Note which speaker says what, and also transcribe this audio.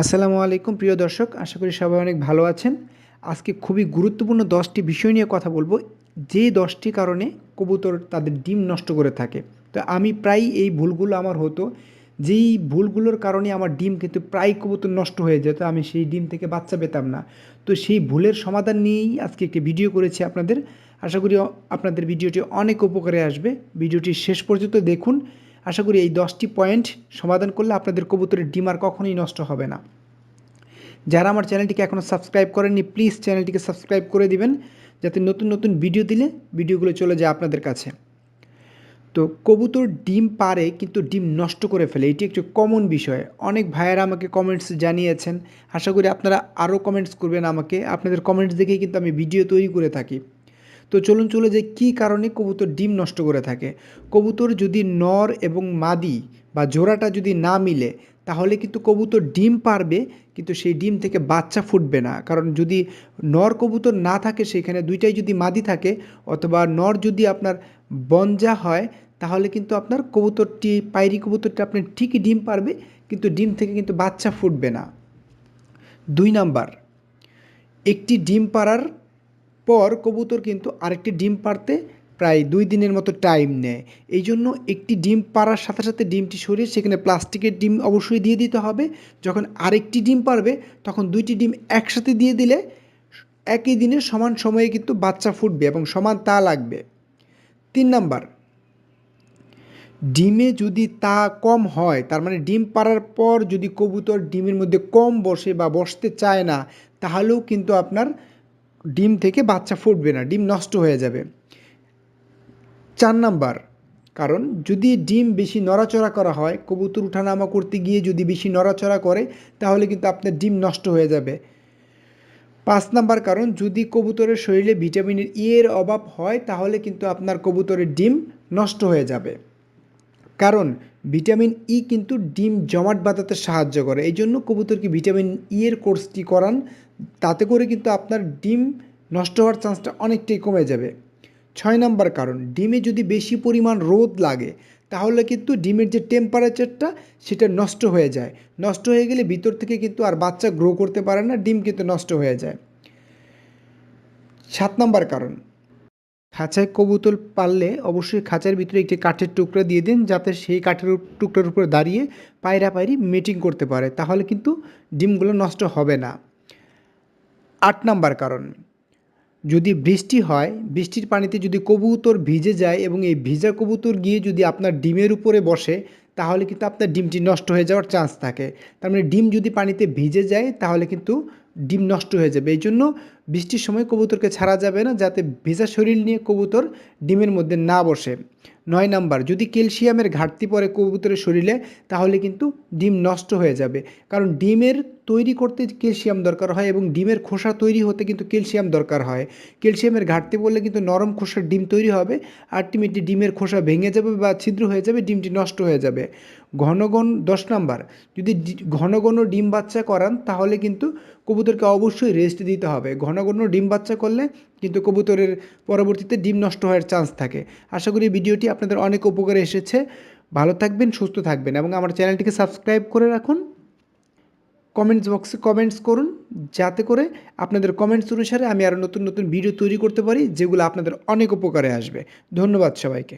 Speaker 1: আসসালামু আলাইকুম, প্রিয় দর্শক। আশা করি সবাই অনেক ভালো আছেন। আজকে খুবই গুরুত্বপূর্ণ দশটি বিষয় নিয়ে কথা বলব। যে দশটি কারণে কবুতর তাদের ডিম নষ্ট করে থাকে। তো আমি প্রায় এই ভুলগুলো আমার হতো। যেই ভুলগুলোর কারণে আমার ডিম কিন্তু প্রায় কবুতর নষ্ট হয়ে যেত। আমি সেই ডিম থেকে বাচ্চা পেতাম না। তো সেই ভুলের সমাধান নিয়েই আজকে একটি ভিডিও করেছি আপনাদের। আশা করি আপনাদের ভিডিওটি অনেক উপকারে আসবে। ভিডিওটি শেষ পর্যন্ত দেখুন। আশা করি এই দশটি পয়েন্ট সমাধান করলে আপনাদের কবুতরের ডিম আর কখনোই নষ্ট হবে না। যারা আমার চ্যানেলটিকে এখনও সাবস্ক্রাইব করেননি, প্লিজ চ্যানেলটিকে সাবস্ক্রাইব করে দিবেন, যাতে নতুন নতুন ভিডিও দিলে ভিডিওগুলো চলে যায় আপনাদের কাছে। তো কবুতর ডিম পারে, কিন্তু ডিম নষ্ট করে ফেলে। এটি একটি কমন বিষয়। অনেক ভাইয়েরা আমাকে কমেন্টস জানিয়েছেন। আশা করি আপনারা আরও কমেন্টস করবেন আমাকে। আপনাদের কমেন্টস দেখেই কিন্তু আমি ভিডিও তৈরি করে থাকি। তো চলুন চলে যে কী কারণে কবুতর ডিম নষ্ট করে থাকে। কবুতর যদি নর এবং মাদি বা জোড়াটা যদি না মিলে, তাহলে কিন্তু কবুতর ডিম পারবে, কিন্তু সেই ডিম থেকে বাচ্চা ফুটবে না। কারণ যদি নর কবুতর না থাকে, সেখানে দুইটাই যদি মাদি থাকে অথবা নর যদি আপনার বঞ্জা হয়, তাহলে কিন্তু আপনার কবুতরটি পায়রি কবুতরটি আপনি ঠিকই ডিম পারবে, কিন্তু ডিম থেকে কিন্তু বাচ্চা ফুটবে না। দুই নাম্বার, একটি ডিম পাড়ার পর কবুতর কিন্তু আরেকটি ডিম পারতে প্রায় দুই দিনের মতো টাইম নেয়। এই জন্য একটি ডিম পাড়ার সাথে সাথে ডিমটি সরিয়ে সেখানে প্লাস্টিকের ডিম অবশ্যই দিয়ে দিতে হবে। যখন আরেকটি ডিম পারবে তখন দুইটি ডিম একসাথে দিয়ে দিলে একই দিনে সমান সময়ে কিন্তু বাচ্চা ফুটবে এবং সমান তা লাগবে। তিন নাম্বার, ডিমে যদি তা কম হয়, তার মানে ডিম পাড়ার পর যদি কবুতর ডিমের মধ্যে কম বসে বা বসতে চায় না, তাহলেও কিন্তু আপনার ডিম থেকে বাচ্চা ফুটবে না, ডিম নষ্ট হয়ে যাবে। চার নাম্বার, কারণ যদি ডিম বেশি নড়াচড়া করা হয়, কবুতর উঠানামা করতে গিয়ে যদি বেশি নড়াচড়া করে, তাহলে কিন্তু আপনার ডিম নষ্ট হয়ে যাবে। পাঁচ নাম্বার, কারণ যদি কবুতরের শরীরে ভিটামিনের ই এর অভাব হয়, তাহলে কিন্তু আপনার কবুতরের ডিম নষ্ট হয়ে যাবে। কারণ ভিটামিন ই কিন্তু ডিম জমাট বাঁধাতে সাহায্য করে এই জন্য কবুতরকে ভিটামিন ই এর কোর্সটি করান। তাতে করে কিন্তু আপনার ডিম নষ্ট হওয়ার চান্সটা অনেকটাই কমে যাবে। ছয় নম্বর কারণ, ডিমে যদি বেশি পরিমাণ রোদ লাগে, তাহলে কিন্তু ডিমের যে টেম্পারেচারটা সেটা নষ্ট হয়ে যায়। নষ্ট হয়ে গেলে ভিতর থেকে কিন্তু আর বাচ্চা গ্রো করতে পারে না, ডিম কিন্তু নষ্ট হয়ে যায়। সাত নম্বর কারণ, খাঁচায় কবুতর পাললে অবশ্যই খাঁচার ভিতরে একটি কাঠের টুকরা দিয়ে দিন, যাতে সেই কাঠের টুকরার উপর দাঁড়িয়ে পায়রা পায়রি মিটিং করতে পারে। তাহলে কিন্তু ডিমগুলো নষ্ট হবে না। আট নাম্বার কারণ যদি বৃষ্টি হয়, বৃষ্টির পানিতে যদি কবুতর ভিজে যায় এবং এই ভিজা কবুতর গিয়ে যদি আপনার ডিমের উপরে বসে, তাহলে কিন্তু আপনার ডিমটি নষ্ট হয়ে যাওয়ার চান্স থাকে। তার মানে ডিম যদি পানিতে ভিজে যায়, তাহলে কিন্তু ডিম নষ্ট হয়ে যাবে। এই জন্য বৃষ্টির সময় কবুতরকে ছাড়া যাবে না, যাতে ভেজা শরীর নিয়ে কবুতর ডিমের মধ্যে না বসে। নয় নাম্বার, যদি ক্যালসিয়ামের ঘাটতি পড়ে কবুতরের শরীরে, তাহলে কিন্তু ডিম নষ্ট হয়ে যাবে। কারণ ডিমের তৈরি করতে ক্যালসিয়াম দরকার হয় এবং ডিমের খোসা তৈরি হতে কিন্তু ক্যালসিয়াম দরকার হয়। ক্যালসিয়ামের ঘাটতি পড়লে কিন্তু নরম খোসার ডিম তৈরি হবে, আলটিমেটলি ডিমের খোসা ভেঙে যাবে বা ছিদ্র হয়ে যাবে, ডিমটি নষ্ট হয়ে যাবে। ঘন ঘন দশ নাম্বার, যদি ঘন ঘন ডিম বাচ্চা করান, তাহলে কিন্তু কবুতরকে অবশ্যই রেস্ট দিতে হবে। ঘন ঘন ডিম বাচ্চা করলে কিন্তু কবুতরের পরবর্তীতে ডিম নষ্ট হওয়ার চান্স থাকে। আশা করি ভিডিওটি আপনাদের অনেক উপকারে এসেছে। ভালো থাকবেন, সুস্থ থাকবেন এবং আমার চ্যানেলটিকে সাবস্ক্রাইব করে রাখুন। কমেন্টস বক্সে, কমেন্টস করুন যাতে করে আপনাদের কমেন্টস অনুসারে আমি আরও নতুন নতুন ভিডিও তৈরি করতে পারি, যেগুলো আপনাদের অনেক উপকারে আসবে। ধন্যবাদ সবাইকে।